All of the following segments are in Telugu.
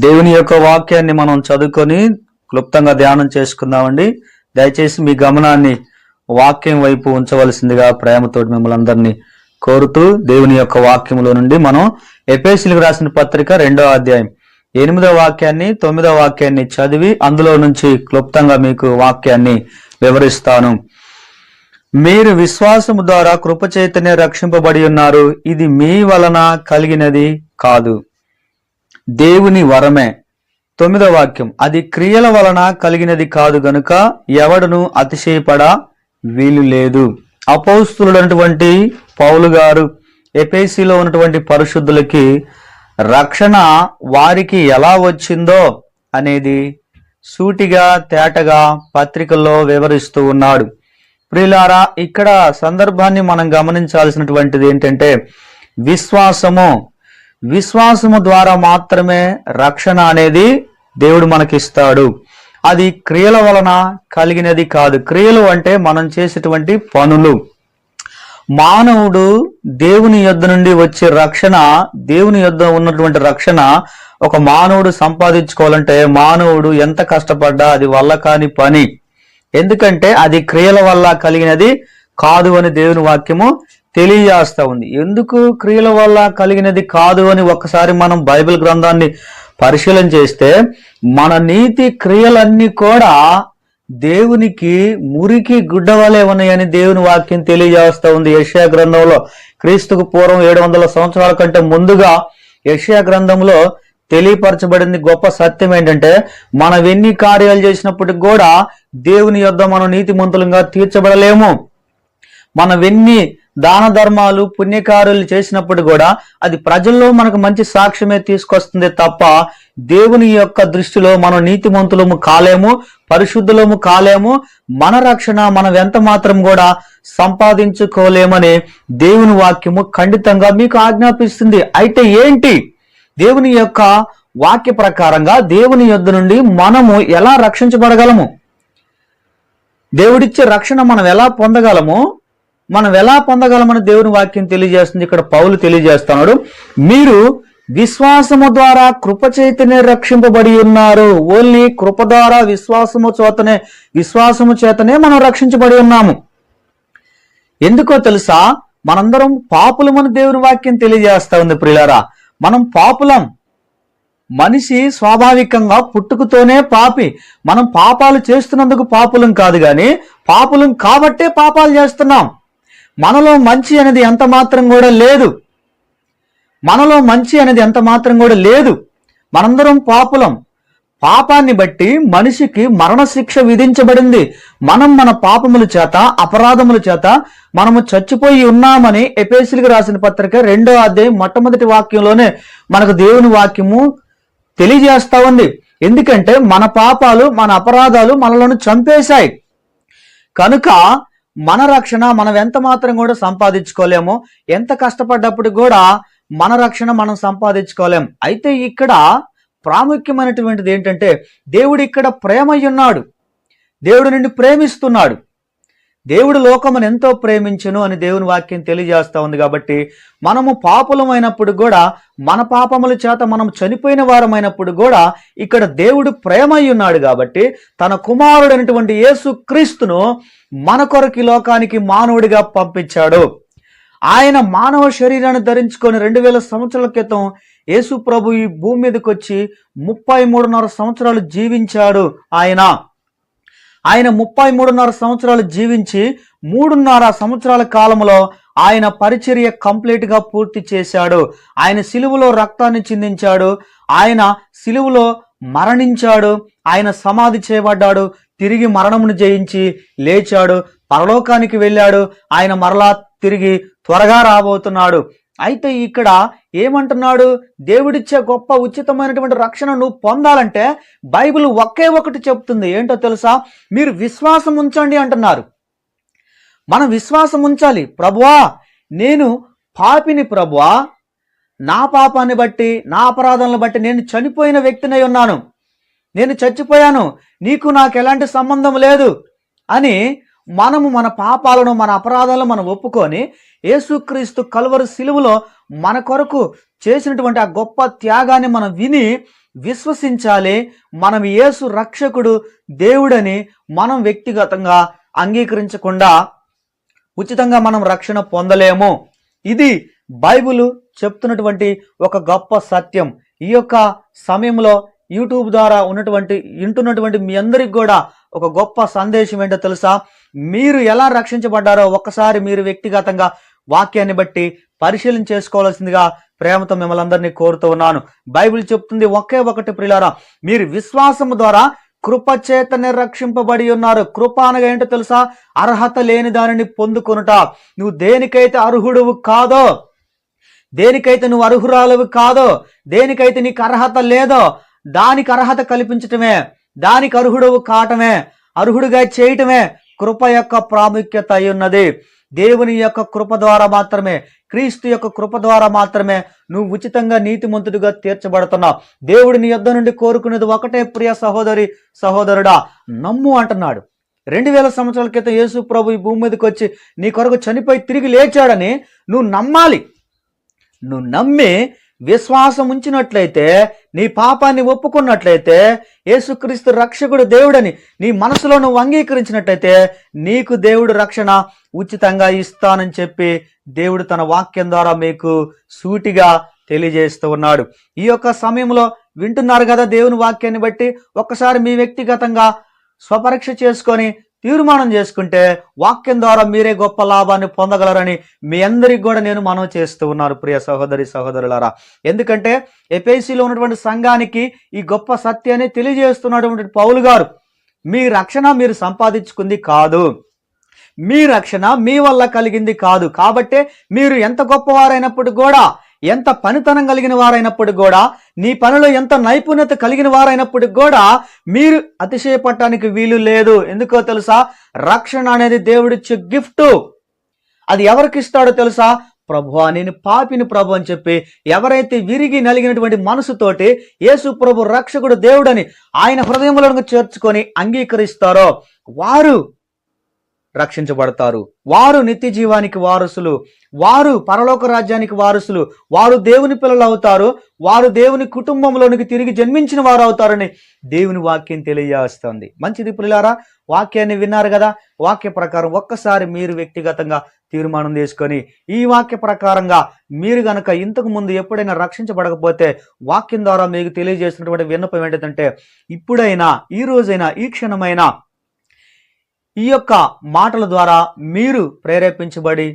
దేవుని యొక్క వాక్యాన్ని మనం చదువుకొని క్లుప్తంగా ధ్యానం చేసుకుందామండి. దయచేసి మీ గమనాన్ని వాక్యం వైపు ఉంచవలసిందిగా ప్రేమతో మిమ్మల్ని అందరినీ కోరుతూ దేవుని యొక్క వాక్యంలో నుండి మనం ఎపేసిలకు రాసిన పత్రిక రెండో అధ్యాయం ఎనిమిదో వాక్యాన్ని తొమ్మిదో వాక్యాన్ని చదివి అందులో నుంచి క్లుప్తంగా మీకు వాక్యాన్ని వివరిస్తాను. మీరు విశ్వాసము ద్వారా కృపచైతన్య రక్షింపబడి ఉన్నారు. ఇది మీ వలన కలిగినది కాదు. దేవుని వరమే. తొమ్మిదో వాక్యం. అది క్రియల వలన కలిగినది కాదు గనుక ఎవడను అతిశయపడ వీలు లేదు. అపౌస్తులుడైనటువంటి పౌలు గారు ఎపేసిలో ఉన్నటువంటి పరిశుద్ధులకి రక్షణ వారికి ఎలా వచ్చిందో అనేది సూటిగా తేటగా పత్రికల్లో వివరిస్తూ ఉన్నాడు. ప్రియులారా ఇక్కడ సందర్భాన్ని మనం గమనించాల్సినటువంటిది ఏంటంటే విశ్వాసము విశ్వాసము ద్వారా మాత్రమే రక్షణ అనేది దేవుడు మనకిస్తాడు. అది క్రియల వలన కలిగినది కాదు. క్రియలు అంటే మనం చేసేటువంటి పనులు. మానవుడు దేవుని యొద్ద నుండి వచ్చే రక్షణ దేవుని యొద్ద ఉన్నటువంటి రక్షణ ఒక మానవుడు సంపాదించుకోవాలంటే మానవుడు ఎంత కష్టపడ్డా అది వల్ల కాని పని. ఎందుకంటే అది క్రియల వల్ల కలిగినది కాదు అని దేవుని వాక్యము తెలియజేస్తూ ఉంది. ఎందుకు? క్రియల వల్ల కలిగినది కాదు అని ఒక్కసారి మనం బైబిల్ గ్రంథాన్ని పరిశీలన చేస్తే మన నీతి క్రియలన్నీ కూడా దేవునికి మురికి గుడ్డ వలె ఉన్నాయని దేవుని వాక్యం తెలియజేస్తూ ఉంది. యషయా గ్రంథంలో క్రీస్తుకు పూర్వం ఏడు వందల సంవత్సరాల కంటే ముందుగా యషయా గ్రంథంలో తెలియపరచబడింది గొప్ప సత్యం ఏంటంటే మనం ఎన్ని కార్యాలు చేసినప్పటికి కూడా దేవుని యొద్ద మనం నీతిమంతులంగా తీర్చబడలేము. మనం ఎన్ని దాన ధర్మాలు పుణ్యకారులు చేసినప్పుడు కూడా అది ప్రజల్లో మనకు మంచి సాక్ష్యమే తీసుకొస్తుంది తప్ప దేవుని యొక్క దృష్టిలో మనం నీతిమంతులము కాలేము పరిశుద్ధులము కాలేము మన రక్షణ మనం ఎంత మాత్రం కూడా సంపాదించుకోలేమని దేవుని వాక్యము ఖండితంగా మీకు ఆజ్ఞాపిస్తుంది. అయితే ఏంటి? దేవుని యొక్క వాక్య ప్రకారంగా దేవుని యొద్ద నుండి మనము ఎలా రక్షించబడగలము? దేవుడిచ్చే రక్షణ మనం ఎలా పొందగలము? మనం ఎలా పొందగలమని దేవుని వాక్యం తెలియజేస్తుంది. ఇక్కడ పౌలు తెలియజేస్తున్నాడు. మీరు విశ్వాసము ద్వారా కృప చేతనే రక్షింపబడి ఉన్నారు. ఓన్లీ కృప ద్వారా విశ్వాసము చేతనే విశ్వాసము చేతనే మనం రక్షించబడి ఉన్నాము. ఎందుకో తెలుసా? మనందరం పాపులమని దేవుని వాక్యం తెలియజేస్తా ఉంది ప్రియులారా. మనం పాపులం. మనిషి స్వాభావికంగా పుట్టుకతోనే పాపి. మనం పాపాలు చేస్తున్నందుకు పాపులం కాదు కానీ పాపులం కాబట్టే పాపాలు చేస్తున్నాం. మనలో మంచి అనేది ఎంత మాత్రం కూడా లేదు. మనలో మంచి అనేది ఎంత మాత్రం కూడా లేదు. మనందరం పాపులం. పాపాన్ని బట్టి మనిషికి మరణశిక్ష విధించబడింది. మనం మన పాపముల చేత అపరాధముల చేత మనము చచ్చిపోయి ఉన్నామని ఎపేసిలికి రాసిన పత్రిక రెండో అధ్యాయం మొట్టమొదటి వాక్యంలోనే మనకు దేవుని వాక్యము తెలియజేస్తా ఉంది. ఎందుకంటే మన పాపాలు మన అపరాధాలు మనలను చంపేశాయి. కనుక మన రక్షణ మనం ఎంత మాత్రం కూడా సంపాదించుకోలేము ఎంత కష్టపడ్డప్పుడు కూడా మన రక్షణ మనం సంపాదించుకోలేం. అయితే ఇక్కడ ప్రాముఖ్యమైనటువంటిది ఏంటంటే దేవుడు ఇక్కడ ప్రేమయ్య ఉన్నాడు దేవుడు నిన్ను ప్రేమిస్తున్నాడు. దేవుడు లోకమును ఎంతో ప్రేమించును అని దేవుని వాక్యం తెలియజేస్తూ ఉంది కాబట్టి మనము పాపులమైనప్పుడు కూడా మన పాపముల చేత మనం చనిపోయిన వారమైనప్పుడు కూడా ఇక్కడ దేవుడు ప్రేమయ్య ఉన్నాడు కాబట్టి తన కుమారుడైనటువంటి యేసు క్రీస్తును మన కొరకు లోకానికి మానవుడిగా పంపించాడు. ఆయన మానవ శరీరాన్ని ధరించుకొని రెండు వేల సంవత్సరాల క్రితం యేసు ప్రభు ఈ భూమి మీదకి వచ్చి ముప్పై మూడున్నర సంవత్సరాలు జీవించాడు ఆయన. ఆయన ముప్పై మూడున్నర సంవత్సరాలు జీవించి మూడున్నర సంవత్సరాల కాలంలో ఆయన పరిచర్య కంప్లీట్గా పూర్తి చేశాడు. ఆయన సిలువలో రక్తాన్ని చిందించాడు. ఆయన సిలువలో మరణించాడు. ఆయన సమాధి చేయబడ్డాడు. తిరిగి మరణమును జయించి లేచాడు. పరలోకానికి వెళ్ళాడు. ఆయన మరలా తిరిగి త్వరగా రాబోతున్నాడు. అయితే ఇక్కడ ఏమంటున్నాడు? దేవుడిచ్చే గొప్ప ఉచితమైనటువంటి రక్షణ నువ్వు పొందాలంటే బైబిల్ ఒకే ఒకటి చెప్తుంది. ఏంటో తెలుసా? మీరు విశ్వాసం ఉంచండి అంటున్నారు. మనం విశ్వాసం ఉంచాలి. ప్రభువా నేను పాపిని ప్రభువా నా పాపాన్ని బట్టి నా అపరాధాలను బట్టి నేను చనిపోయిన వ్యక్తినై ఉన్నాను. నేను చచ్చిపోయాను. నీకు నాకు ఎలాంటి సంబంధం లేదు అని మనము మన పాపాలను మన అపరాధాలను మనం ఒప్పుకొని యేసుక్రీస్తు కలువరు సిలువలో మన కొరకు చేసినటువంటి ఆ గొప్ప త్యాగాన్ని మనం విని విశ్వసించాలి. మనం యేసు రక్షకుడు దేవుడని మనం వ్యక్తిగతంగా అంగీకరించకుండా ఉచితంగా మనం రక్షణ పొందలేము. ఇది బైబిల్ చెప్తున్నటువంటి ఒక గొప్ప సత్యం. ఈ యొక్క సమయంలో యూట్యూబ్ ద్వారా ఉన్నటువంటి వింటున్నటువంటి మీ అందరికి కూడా ఒక గొప్ప సందేశం ఏంటో తెలుసా? మీరు ఎలా రక్షించబడ్డారో ఒక్కసారి మీరు వ్యక్తిగతంగా వాక్యాన్ని బట్టి పరిశీలన చేసుకోవాల్సిందిగా ప్రేమతో మిమ్మల్ని అందరినీ కోరుతూ ఉన్నాను. బైబిల్ చెప్తుంది ఒకే ఒకటి ప్రిలారా మీరు విశ్వాసము ద్వారా కృపచేత చేతనే రక్షింపబడి ఉన్నారు. కృప అనగా ఏంటో తెలుసా? అర్హత లేని దానిని పొందుకొనుట. నువ్వు దేనికైతే అర్హుడువు కాదో దేనికైతే నువ్వు అర్హురాలవు కాదో దేనికైతే నీకు అర్హత లేదో దానికి అర్హత కల్పించటమే దానికి అర్హుడవు కావటమే అర్హుడుగా చేయటమే కృప యొక్క ప్రాముఖ్యత అయి ఉన్నది. దేవుని యొక్క కృప ద్వారా మాత్రమే క్రీస్తు యొక్క కృప ద్వారా మాత్రమే నువ్వు ఉచితంగా నీతిమంతుడిగా తీర్చబడుతున్నావు. దేవుడు నీ నుండి కోరుకునేది ఒకటే ప్రియ సహోదరి సహోదరుడా నమ్ము అంటున్నాడు. రెండు వేల సంవత్సరాల క్రితం యేసు ప్రభు ఈ భూమి మీదకి వచ్చి నీ కొరకు చనిపోయి తిరిగి లేచాడని నువ్వు నమ్మాలి. నువ్వు నమ్మి విశ్వాసం ఉంచినట్లయితే నీ పాపాన్ని ఒప్పుకున్నట్లయితే యేసుక్రీస్తు రక్షకుడు దేవుడని నీ మనసులో నువ్వు అంగీకరించినట్లయితే నీకు దేవుడు రక్షణ ఉచితంగా ఇస్తానని చెప్పి దేవుడు తన వాక్యం ద్వారా మీకు సూటిగా తెలియజేస్తూ ఉన్నాడు. ఈ యొక్క సమయంలో వింటున్నారు కదా దేవుని వాక్యాన్ని బట్టి ఒక్కసారి మీ వ్యక్తిగతంగా స్వపరీక్ష చేసుకొని తీర్మానం చేసుకుంటే వాక్యం ద్వారా మీరే గొప్ప లాభాన్ని పొందగలరని మీ అందరికి కూడా నేను మనవి చేస్తూ ఉన్నాను ప్రియ సహోదరి సహోదరులారా. ఎందుకంటే ఎపేసీలో ఉన్నటువంటి సంఘానికి ఈ గొప్ప సత్యాన్ని తెలియజేస్తున్నటువంటి పౌలు గారు మీ రక్షణ మీరు సంపాదించుకుంది కాదు. మీ రక్షణ మీ వల్ల కలిగింది కాదు. కాబట్టే మీరు ఎంత గొప్పవారైనప్పుడు కూడా ఎంత పనితనం కలిగిన వారైనప్పుడు కూడా నీ పనిలో ఎంత నైపుణ్యత కలిగిన వారైనప్పుడు కూడా మీరు అతిశయపడటానికి వీలు లేదు. ఎందుకో తెలుసా? రక్షణ అనేది దేవుడిచ్చే గిఫ్ట్. అది ఎవరికి ఇస్తాడో తెలుసా? ప్రభు నేను పాపిని ప్రభు అని చెప్పి ఎవరైతే విరిగి నలిగినటువంటి మనసుతోటి యేసు ప్రభు రక్షకుడు దేవుడని ఆయన హృదయంలో చేర్చుకొని అంగీకరిస్తారో వారు రక్షించబడతారు. వారు నిత్య జీవానికి వారసులు. వారు పరలోక రాజ్యానికి వారసులు. వారు దేవుని పిల్లలు అవుతారు. వారు దేవుని కుటుంబంలోనికి తిరిగి జన్మించిన వారు అవుతారని దేవుని వాక్యం తెలియజేస్తుంది. మంచిది పిల్లారా? వాక్యాన్ని విన్నారు కదా? వాక్య ప్రకారం ఒక్కసారి మీరు వ్యక్తిగతంగా తీర్మానం చేసుకొని ఈ వాక్య ప్రకారంగా మీరు గనక ఇంతకు ముందు ఎప్పుడైనా రక్షించబడకపోతే వాక్యం ద్వారా మీకు తెలియజేసినటువంటి విన్నపం ఏంటంటే ఇప్పుడైనా ఈ రోజైనా ఈ క్షణమైనా ఈ యొక్క మాటల ద్వారా మీరు ప్రేరేపించబడి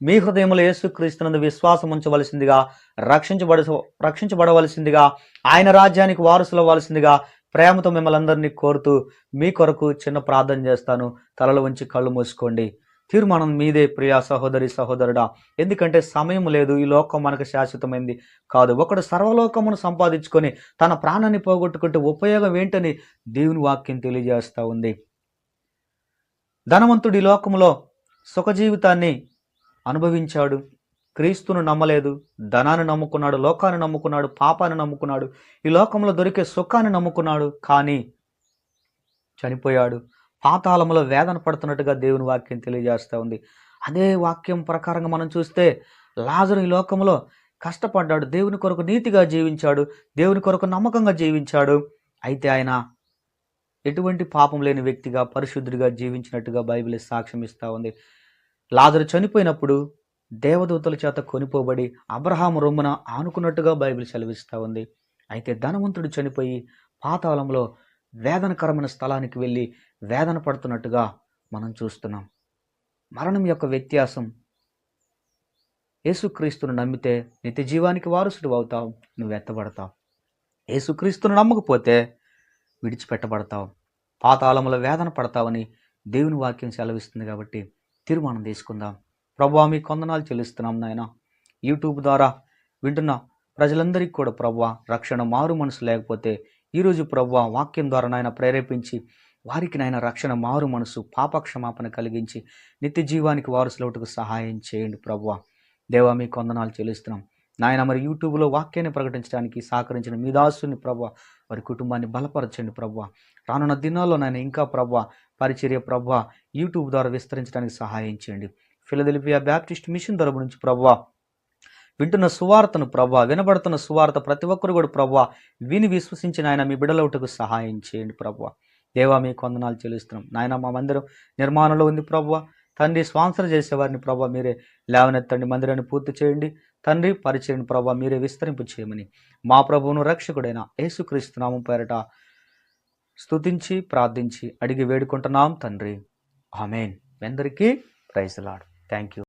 మీ హృదయంలో యేసుక్రీస్తునందు విశ్వాసం ఉంచవలసిందిగా రక్షించబడ రక్షించబడవలసిందిగా ఆయన రాజ్యానికి వారసులవ్వాల్సిందిగా ప్రేమతో మిమ్మల్ని అందరినీ కోరుతూ మీ కొరకు చిన్న ప్రార్థన చేస్తాను. తలలు వంచి కళ్ళు మూసుకోండి. తీర్మానం మీదే ప్రియా సహోదరి సహోదరుడా. ఎందుకంటే సమయం లేదు ఈ లోకం మనకు శాశ్వతమైంది కాదు. ఒకడు సర్వలోకమును సంపాదించుకొని తన ప్రాణాన్ని పోగొట్టుకుంటే ఉపయోగం ఏంటని దేవుని వాక్యం తెలియజేస్తూ ఉంది. ధనవంతుడి లోకంలో సుఖజీవితాన్ని అనుభవించాడు. క్రీస్తును నమ్మలేదు. ధనాన్ని నమ్ముకున్నాడు. లోకాన్ని నమ్ముకున్నాడు. పాపాన్ని నమ్ముకున్నాడు. ఈ లోకంలో దొరికే సుఖాన్ని నమ్ముకున్నాడు. కానీ చనిపోయాడు. పాతాళంలో వేదన పడుతున్నట్టుగా దేవుని వాక్యం తెలియజేస్తూ ఉంది. అదే వాక్యం ప్రకారంగా మనం చూస్తే లాజరు ఈ లోకంలో కష్టపడ్డాడు. దేవుని కొరకు నీతిగా జీవించాడు. దేవుని కొరకు నమ్మకంగా జీవించాడు. అయితే ఆయన ఎటువంటి పాపం లేని వ్యక్తిగా పరిశుద్ధుడిగా జీవించినట్టుగా బైబిల్ సాక్ష్యం ఇస్తూ ఉంది. లాజరు చనిపోయినప్పుడు దేవదూతల చేత కొనిపోబడి అబ్రహాం రొమ్మున ఆనుకున్నట్టుగా బైబిల్ సెలవిస్తూ ఉంది. అయితే ధనవంతుడు చనిపోయి పాతాళంలో వేదనకరమైన స్థలానికి వెళ్ళి వేదన పడుతున్నట్టుగా మనం చూస్తున్నాం. మరణం యొక్క వ్యత్యాసం యేసుక్రీస్తును నమ్మితే నిత్య జీవానికి వారసుడు అవుతావు నువ్వు ఎత్తబడతావు. యేసుక్రీస్తును నమ్మకపోతే విడిచిపెట్టబడతావు. పాతాళముల వేదన పడతావని దేవుని వాక్యం సెలవిస్తుంది కాబట్టి తీర్మానం తీసుకుందాం ప్రభా మీ కొందనాలు చెల్లిస్తున్నాం నాయన. యూట్యూబ్ ద్వారా వింటున్న ప్రజలందరికీ కూడా ప్రభా రక్షణ మారు మనసు లేకపోతే ఈరోజు ప్రభా వాక్యం ద్వారా నాయన ప్రేరేపించి వారికి నాయన రక్షణ మారు మనసు పాపక్షమాపణ కలిగించి నిత్య జీవానికి వారసులవుటకు సహాయం చేయండి ప్రభా దేవా మీ కొందనాలు చెల్లిస్తున్నాం. నాయన మరి యూట్యూబ్లో వాక్యాన్ని ప్రకటించడానికి సహకరించిన మీ దాసుని ప్రభ వారి కుటుంబాన్ని బలపరచండి ప్రభ. రానున్న దినాల్లో నాయన ఇంకా ప్రభా పరిచర్య ప్రభా యూట్యూబ్ ద్వారా విస్తరించడానికి సహాయం చేయండి. ఫిలదెల్ఫియా బ్యాప్టిస్ట్ మిషన్ తరపు నుంచి ప్రభా వింటున్న సువార్తను ప్రభా వినబడుతున్న సువార్త ప్రతి ఒక్కరు కూడా ప్రభా విని విశ్వసించిన ఆయన మీ బిడలవుటకు సహాయం చేయండి ప్రభా. దేవా మీ కొందనాలు చెల్లిస్తున్నాం. నాయన మా మందిరం నిర్మాణంలో ఉంది ప్రభా. తండ్రి స్పాన్సర్ చేసేవారిని ప్రభా మీరే లేవనెత్తండి మందిరాన్ని పూర్తి చేయండి. తండ్రి పరిచయం ప్రభా మీరే విస్తరింపు చేయమని మా ప్రభువును రక్షకుడైన యేసుక్రీస్తు నామం పేరట స్తుతించి ప్రార్థించి అడిగి వేడుకుంటున్నాం తండ్రి. ఆమెన్. మీ అందరికీ ప్రైజ్ లాడ్. Thank you